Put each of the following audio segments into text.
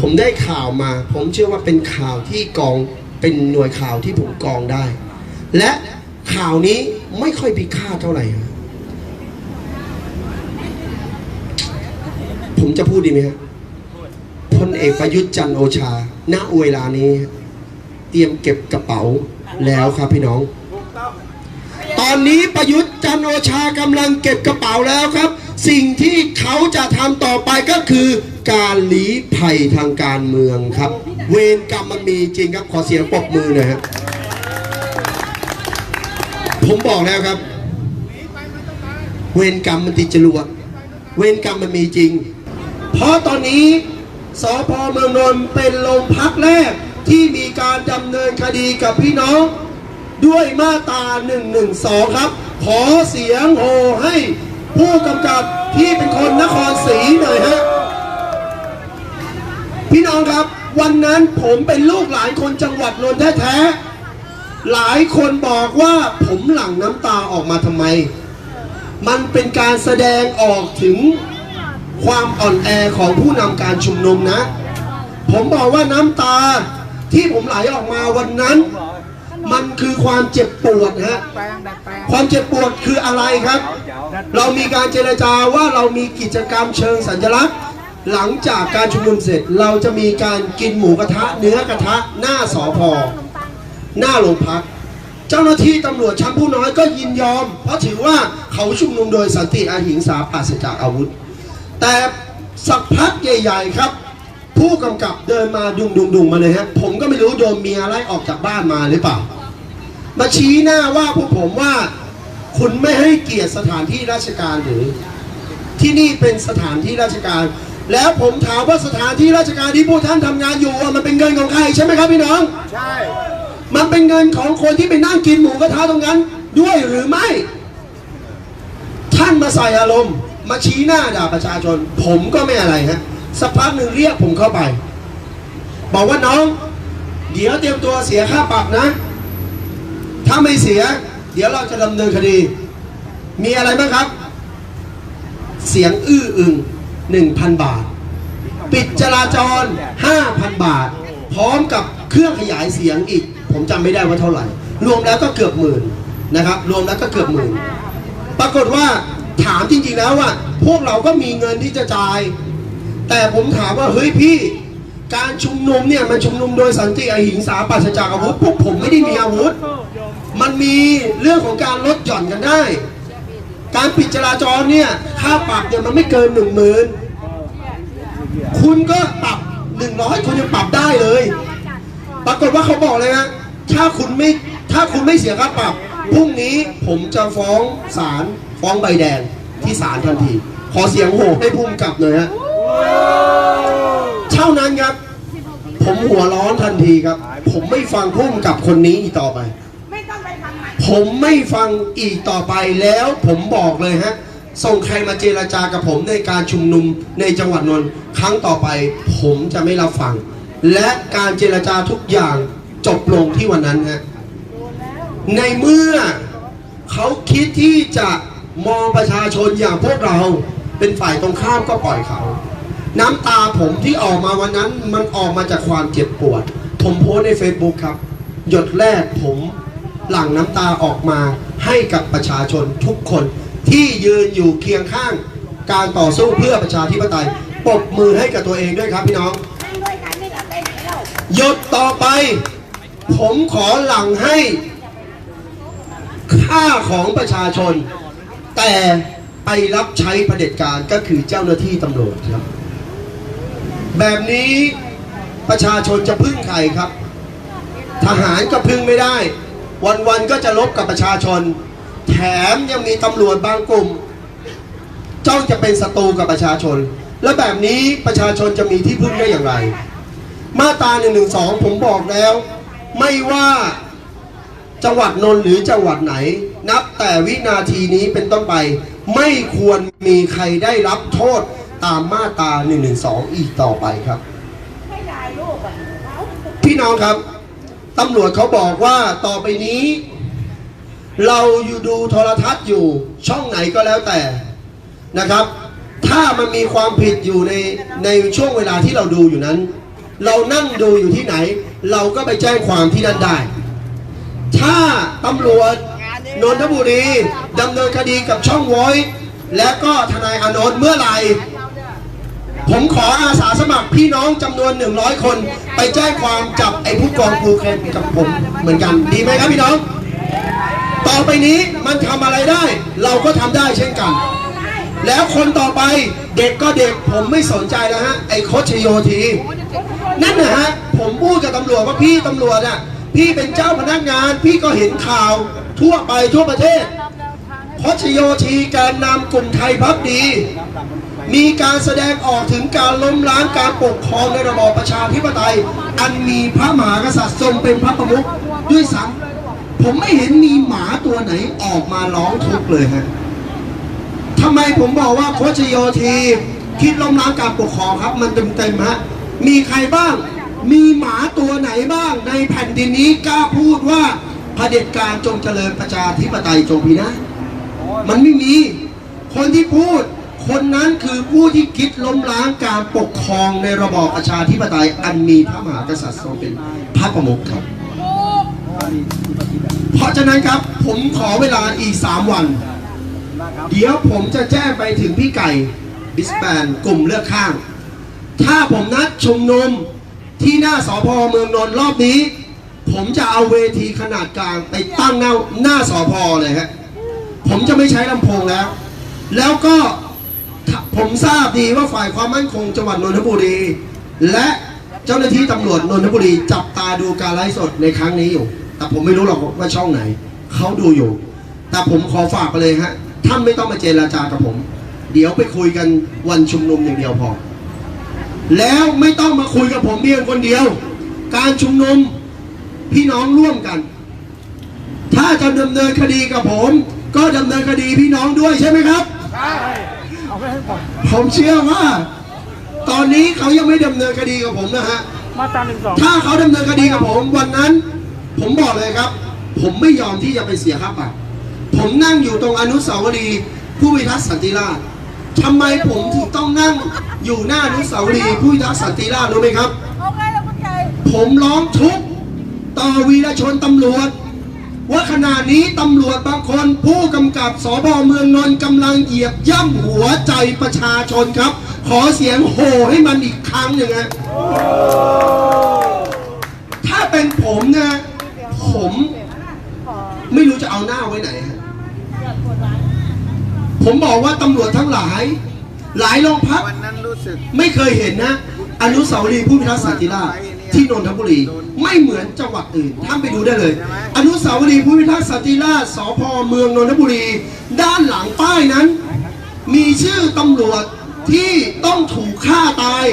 ผมได้ข่าวมา ผมเชื่อว่าเป็นข่าวที่กองเป็นหน่วยข่าวที่ผมกองได้ และข่าวนี้ไม่ค่อยพิฆาเท่าไหร่ผมจะพูดดีไหมฮะพลเอกประยุทธ์จันทร์โอชา ณ เวลานี้ เตรียมเก็บกระเป๋าแล้วครับพี่น้อง ตอนนี้ประยุทธ์จันทร์โอชากำลังเก็บกระเป๋าแล้วครับ สิ่งที่เขาจะทำต่อไปก็คือ การหลีภัยทางการเมืองครับ เวรกรรมมันมีจริงครับขอเสียงปรบมือหน่อยฮะผมบอกแล้วครับ เวรกรรมมันติดจรวดเวรกรรมมันมีจริง เพราะตอนนี้สพเมืองนนท์เป็นโรงพักแรกที่มีการดำเนินคดีกับพี่น้องด้วยมาตรา112 ครับ ขอเสียงโหให้ ผู้กำกับที่เป็นคนนครศรีหน่อยฮะพี่น้องครับวันนั้นผมเป็นลูกหลานคนจังหวัดนนท์แท้ๆหลายคนบอกว่าผมหลั่งน้ำตาออกมาทำไม มันเป็นการแสดงออกถึงความอ่อนแอของผู้นำการชุมนุมนะ ผมบอกว่าน้ำตาที่ผมไหลออกมาวันนั้น มันคือความเจ็บปวดฮะความเจ็บปวดคืออะไรครับ เรามีการเจรจาว่าเรามีกิจกรรมเชิงสัญลักษณ์ หลังจากการชุมนุมเสร็จเราจะมีการกินหมูกระทะเนื้อกระทะหน้าสอพอหน้าโรงพัก เจ้าหน้าที่ตำรวจชั้นผู้น้อยก็ยินยอม เพราะถือว่าเขาชุมนุมโดยสันติอหิงสาปราศจากอาวุธ แต่สักพักใหญ่ ๆ ครับ ผู้กำกับเดินมาดุงดุงดุงๆๆมาเลยฮะผมก็ไม่รู้โดนเมียไล่ออกจากบ้านมาหรือเปล่า มาชี้หน้าว่าพวกผมว่า คุณไม่ให้เกียรติสถานที่ราชการหรือ ที่นี่เป็นสถานที่ราชการ แล้วผมถามว่าสถานที่ราชการที่พวกท่านทำงานอยู่อะมันเป็นเงินของใครใช่ไหมครับพี่น้อง ใช่ มันเป็นเงินของคนที่ไปนั่งกินหมูกระทะตรงนั้น ด้วยหรือไม่ ท่านมาใส่อารมณ์ มาชี้หน้าด่าประชาชน ผมก็ไม่อะไรฮะ สักพักหนึ่งเรียกผมเข้าไป บอกว่าน้อง เดี๋ยวเตรียมตัวเสียค่าปรับนะ ถ้าไม่เสีย เดี๋ยวเราจะดำเนินคดี มีอะไรบ้างครับ เสียงอื้ออึงหนึ่งพันบาท ปิดจราจร5,000บาท พร้อมกับเครื่องขยายเสียงอีก ผมจำไม่ได้ว่าเท่าไหร่ รวมแล้วก็เกือบหมื่นนะครับ รวมแล้วก็เกือบหมื่น ปรากฏว่าถามจริงๆแล้วว่า พวกเราก็มีเงินที่จะจ่าย แต่ผมถามว่าเฮ้ยพี่ การชุมนุมเนี่ยมันชุมนุมโดยสันติอหิงสาปราศจากอาวุธพวกผมไม่ได้มีอาวุธ มันมีเรื่องของการลดหย่อนกันได้ การปิดจราจรเนี่ยค่าปรับเนี่ยมันไม่เกินหนึ่งหมื่นคุณก็ปรับหนึ่งร้อยคุณยังปรับได้เลย ปรากฏว่าเขาบอกเลยนะถ้าคุณไม่ถ้าคุณไม่เสียค่าปรับพรุ่งนี้ผมจะฟ้องศาลฟ้องใบแดงที่ศาลทันที ขอเสียงโห่ให้พุ่มกลับหน่อยฮะ เท่านั้นครับ ผมหัวร้อนทันทีครับ ผมไม่ฟังพุ่มกับคนนี้อีกต่อไป ไม่ต้องไปทำมันผมไม่ฟังอีกต่อไปแล้วผมบอกเลยฮะ ส่งใครมาเจราจากับผมในการชุมนุมในจังหวัดนนท์ครั้งต่อไป ผมจะไม่รับฟัง และการเจราจาทุกอย่างจบลงที่วันนั้นฮะในเมื่อเขาคิดที่จะมองประชาชนอย่างพวกเราเป็นฝ่ายตรงข้ามก็ปล่อยเขา น้ำตาผมที่ออกมาวันนั้นมันออกมาจากความเจ็บปวด ผมโพสใน Facebook ครับ หยดแรกผมหลั่งน้ำตาออกมาให้กับประชาชนทุกคนที่ยืนอยู่เคียงข้างการต่อสู้เพื่อประชาธิปไตยปรบมือให้กับตัวเองด้วยครับพี่น้องหนหรอกหยดต่อไป ผมขอหลั่งให้ ค่าของประชาชน แต่ไปรับใช้เผด็จการก็คือเจ้าหน้าที่ตำรวจครับ แบบนี้ประชาชนจะพึ่งใครครับ ทหารก็พึ่งไม่ได้ วันๆก็จะลบกับประชาชน แถมยังมีตำรวจบางกลุ่มจ้องจะเป็นศัตรูกับประชาชน และแบบนี้ประชาชนจะมีที่พึ่งได้อย่างไร มาตรา1นึผมบอกแล้ว ไม่ว่าจังหวัดนนท์หรือจังหวัดไหน นับแต่วินาทีนี้เป็นต้นไป ไม่ควรมีใครได้รับโทษ ตามมาตรา1นึอีกต่อไปครับ ให้ถ่ายรูปอะเขาพี่น้องครับตำรวจเขาบอกว่าต่อไปนี้ เราอยู่ดูโทรทัศน์อยู่ช่องไหนก็แล้วแต่นะครับ ถ้ามันมีความผิดอยู่ในในช่วงเวลาที่เราดูอยู่นั้น เรานั่งดูอยู่ที่ไหน เราก็ไปแจ้งความที่นั่นได้ ถ้าตำรวจนนทบุรีดำเนินคดีกับช่องไว้และก็ทนายอานนท์เมื่อไหร่ ผมขออาสาสมัครพี่น้องจำนวน 100 คน ไปแจ้งความจับไอ้ผู้กองปูเคนกับผมเหมือนกันดีไหมครับพี่น้อง ต่อไปนี้มันทำอะไรได้ เราก็ทำได้เช่นกัน แล้วคนต่อไปเด็กก็เด็กผมไม่สนใจแล้วฮะไอ้โคชโยทีนั่นนะฮะผมพูดกับตำรวจว่าพี่ตำรวจอะพี่เป็นเจ้าพนักงาน พี่ก็เห็นข่าวทั่วไปทั่วประเทศโคชโยทีแกนนำกลุ่มไทยพักดี มีการแสดงออกถึงการล้มล้างการปกครองในระบอบประชาธิปไตย อันมีพระมหากษัตริย์ทรงเป็นพระประมุขด้วยซ้ำผมไม่เห็นมีหมาตัวไหนออกมาร้องทุกข์เลยฮะทำไมผมบอกว่าโคชโยทีคิดล้มล้างการปกครองครับ มันเต็มๆฮะมีใครบ้างมีหมาตัวไหนบ้างในแผ่นดินนี้กล้าพูดว่าเผด็จการจงเจริญประชาธิปไตยจงพินาศมันไม่มี คนที่พูด คนนั้นคือผู้ที่คิดล้มล้างการปกครองในระบอบประชาธิปไตยอันมีพระมหากษัตริย์ทรงเป็นพระประมุขครับ เพราะฉะนั้นครับผมขอเวลาอีก 3 วัน เดี๋ยวผมจะแจ้งไปถึงพี่ไก่บิสแบนกลุ่มเลือกข้าง ถ้าผมนัดชุมนุมที่หน้าสพเมืองนนท์รอบนี้ ผมจะเอาเวทีขนาดกลางไปตั้งหน้าหน้าสพเลยฮะผมจะไม่ใช้ลำโพงแล้ว แล้วก็ ผมทราบดีว่าฝ่ายความมั่นคงจังหวัดนนทบุรี และเจ้าหน้าที่ตำรวจนนทบุรีจับตาดูการไลฟ์สดในครั้งนี้อยู่ แต่ผมไม่รู้หรอกว่าช่องไหน เขาดูอยู่ แต่ผมขอฝากไปเลยฮะ ท่านไม่ต้องมาเจราจากับผม เดี๋ยวไปคุยกันวันชุมนุมอย่างเดียวพอ แล้วไม่ต้องมาคุยกับผมเพียงคนเดียว การชุมนุมพี่น้องร่วมกัน ถ้าจะดำเนินคดีกับผม ก็ดำเนินคดีพี่น้องด้วยใช่ไหมครับ ใช่ ผมเชื่อว่า ตอนนี้เขายังไม่ดำเนินคดีกับผมนะฮะ มาตราหนึ่งสองถ้าเขาดำเนินคดีกับผมวันนั้น ผมบอกเลยครับ ผมไม่ยอมที่จะไปเสียค่าปรับผมนั่งอยู่ตรงอนุสาวรีย์ผู้พิทักษ์สันติราษฎร์ทำไมผมถึงต้องนั่งอยู่หน้าอนุสาวรีย์ผู้พิทักษ์สันติราษฎร์รู้ไหมครับ เอาไงล่ะคุณใหญ่ ผมร้องทุกข์ต่อวีรชนตำรวจ ว่าขณะนี้ตำรวจบางคนผู้กำกับสบเมืองนนท์กำลังเหยียบย่ำหัวใจประชาชนครับ ขอเสียงโห่ให้มันอีกครั้งหนึ่งฮะถ้าเป็นผมนะ ผมไม่รู้จะเอาหน้าไว้ไหน ผมบอกว่าตำรวจทั้งหลาย หลายโรงพักวันนั้นรู้สึกไม่เคยเห็นนะ อนุสาวรีย์ผู้พิทักษ์สันติราษฎร์ ที่นนทบุรี ไม่เหมือนจังหวัดอื่นท่านไปดูได้เลย อนุสาวรีย์ผู้พิทักษ์สันติราษฎร์สพเมืองนนทบุรี ด้านหลังป้ายนั้น มีชื่อตำรวจที่ต้องถูกฆ่าตาย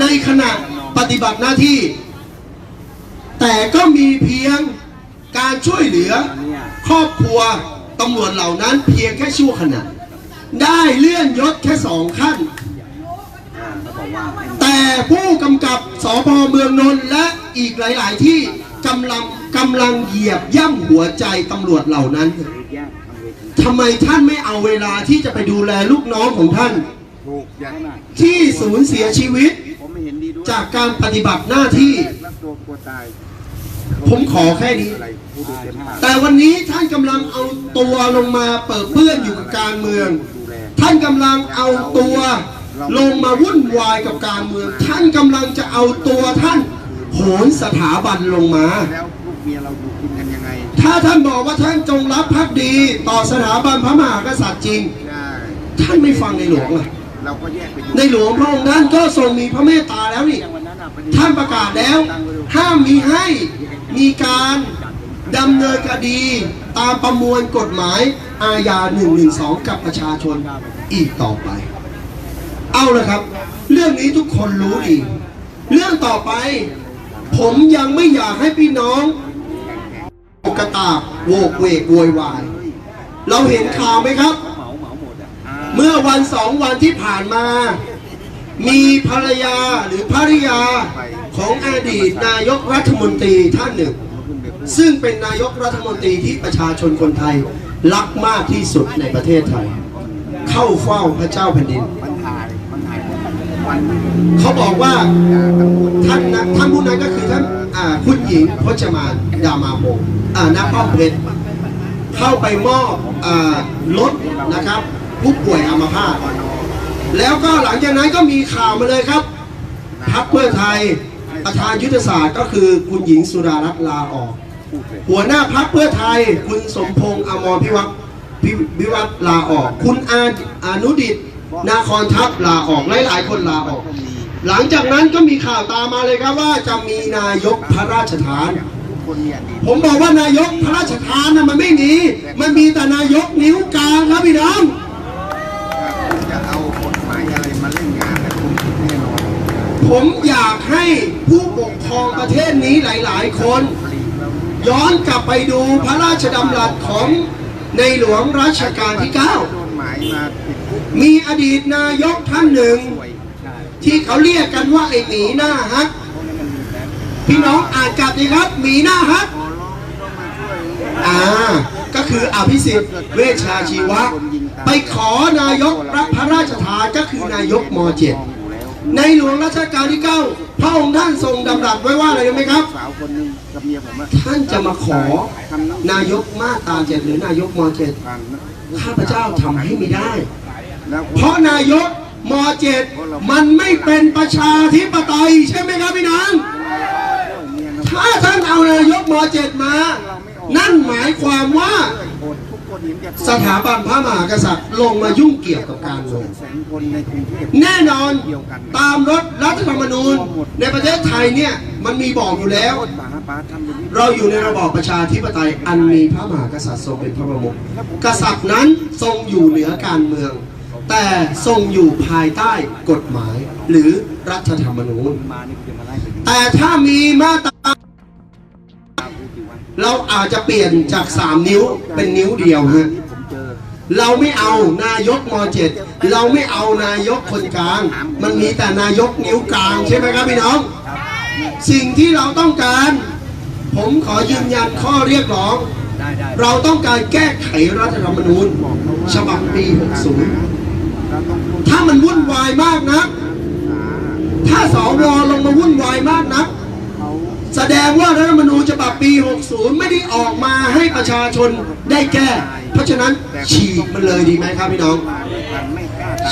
ในขณะปฏิบัติหน้าที่ แต่ก็มีเพียงการช่วยเหลือ ครอบครัวตำรวจเหล่านั้นเพียงแค่ชั่วขณะได้เลื่อนยศแค่สองขั้น แต่ ผู้กำกับสพเมืองนนท์และอีกหลาย ๆ ที่กำลังกำลังเหยียบย่ำหัวใจตำรวจเหล่านั้นทำไมท่านไม่เอาเวลาที่จะไปดูแลลูกน้องของท่าน ที่สูญเสียชีวิต จากการปฏิบัติหน้าที่ ผมขอแค่นี้ แต่วันนี้ท่านกำลังเอาตัวลงมาเปิดเปื้อนอยู่กับการเมือง ท่านกำลังเอาตัว ลงมาวุ่นวายกับการเมือง ท่านกำลังจะเอาตัวท่านโหนสถาบันลงมา แล้วลูกเมียเราอยู่กินกันยังไง ถ้าท่านบอกว่าท่านจงรับภักดีต่อสถาบันพระมหากษัตริย์จริง ใช่ท่านไม่ฟังในหลวงล่ะ เราก็แยกไปอยู่ในหลวงพระองค์ท่านก็ทรงมีพระเมตตาแล้วนี่ อย่างวันนั้นอะพอดีท่านประกาศแล้ว ห้ามมีให้มีการดำเนินคดี ตามประมวลกฎหมายอาญา112 กับประชาชนอีกต่อไป เอาละครับ เรื่องนี้ทุกคนรู้ดี เรื่องต่อไป ผมยังไม่อยากให้พี่น้องกระตาโวกเวกโวยวาย เราเห็นข่าวไหมครับ เมื่อวันสองวันที่ผ่านมา มีภรรยาหรือภริยาของอดีตนายกรัฐมนตรีท่านหนึ่ง ซึ่งเป็นนายกรัฐมนตรีที่ประชาชนคนไทยรักมากที่สุดในประเทศไทย เข้าเฝ้าพระเจ้าแผ่นดิน เขาบอกว่าท่านนะท่านผู้นั้นก็คือท่านคุณหญิงพจมานดามาโมงอ่าณป้อมเพชรเข้าไปมอบอ่ารถนะครับผู้ป่วยอัมพาตแล้วก็หลังจากนั้นก็มีข่าวมาเลยครับพักเพื่อไทยประธานยุทธศาสตร์ก็คือคุณหญิงสุดารัตน์ลาออก หัวหน้าพักเพื่อไทยคุณสมพงษ์อมรพิวัตรพิวิวัฒน์ลาออก คุณอาอนุดิต นาคอนทัพลาออกหลายๆคนลาออกก็มีหลังจากนั้นก็มีข่าวตามมาเลยครับว่าจะมีนายกพระราชทานทุกคนเนี่ยดีผมบอกว่านายกพระราชทานนะมันไม่มี มันมีแต่นายกนิ้วกลางครับพี่น้องถ้าคุณจะเอากฎหมายอะไรมาเล่นงานแต่คุณผิดแน่นอนผมอยากให้ผู้ปกครองประเทศนี้หลาย ๆ คนปลีกแล้วย้อนกลับไปดูพระราชดำรัสของในหลวงรัชกาลที่โดนหมายมาติดคุก9มีอดีตนายกท่านหนึ่งป่วยใช่ที่เขาเรียกกันว่าไอ้หมีหน้าฮักเพราะนั้นมันมีแต่พี่น้องอ่านกลับดีครับหมีหน้าฮักขอร้องต้องมาช่วยอ่าก็คืออภิสิทธิ์เวชชาชีวะ ไปขอนายกรับพระราชทานก็คือนายกมมอง .7 อยู่แล้วในหลวงรัชกาลที่ 9 พระองค์ท่านทรงดำรัสไว้ว่าอะไรรู้ไหมครับ สาวคนหนึงกับเมียผมอะท่านจะมาขอทำำนายกมาตราเจ็ดหรือนายกม .7 ฟังนะ ข้าพเจ้าทำให้ไม่ได้ แล้วเพราะนายกม .7 มันไม่เป็นประชาธิปไตยใช่ไหมครับพี่น้องถ้าท่านเอานายกม .7 มา นั่นหมายความว่า อดทุกคนเห็นแก่ตัวสถาบันพระมหากษัตริย์ลงมายุ่งเกี่ยวกับการเมืองแสนคนในกรุงเทพแน่นอนตามรถรัฐธรรมนูญในประเทศไทยเนี่ยมันมีบอกอยู่แล้วโทษป๋าป๋าทำอย่างนี้เราอยู่ในระบอบประชาธิปไตยอันมีพระมหากษัตริย์ทรงเป็นพระประมุขกษัตริย์นั้นทรงอยู่เหนือการเมือง แต่ทรงอยู่ภายใต้กฎหมายหรือรัฐธรรมนูญมานี่จะมาไล่ไปถึงแต่ถ้ามีมาตรา เราอาจจะเปลี่ยนจาก 3 นิ้วเป็นนิ้วเดียวฮะเราไม่เอานายกม .7 เราไม่เอานายกคนกลาง มันมีแต่นายกนิ้วกลางใช่ไหมครับพี่น้อง สิ่งที่เราต้องการ ผมขอยืนยันข้อเรียกร้อง เราต้องการแก้ไขรัฐธรรมนูญฉบับปีเราต้องพูด60 ถ้ามันวุ่นวายมากนะถ้าสวลงมาวุ่นวายมากนะเขา แสดงว่ารัฐธรรมนูญฉบับปี 60 ไม่ได้ออกมาให้ประชาชนได้แก้ เพราะฉะนั้นฉีกมันเลยดีไหมครับพี่น้อง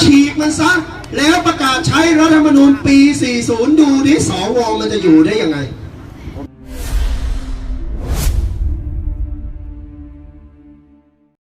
ฉีกมันซะ แล้วประกาศใช้รัฐธรรมนูญปี 40 ดูดิสวมันจะอยู่ได้ยังไง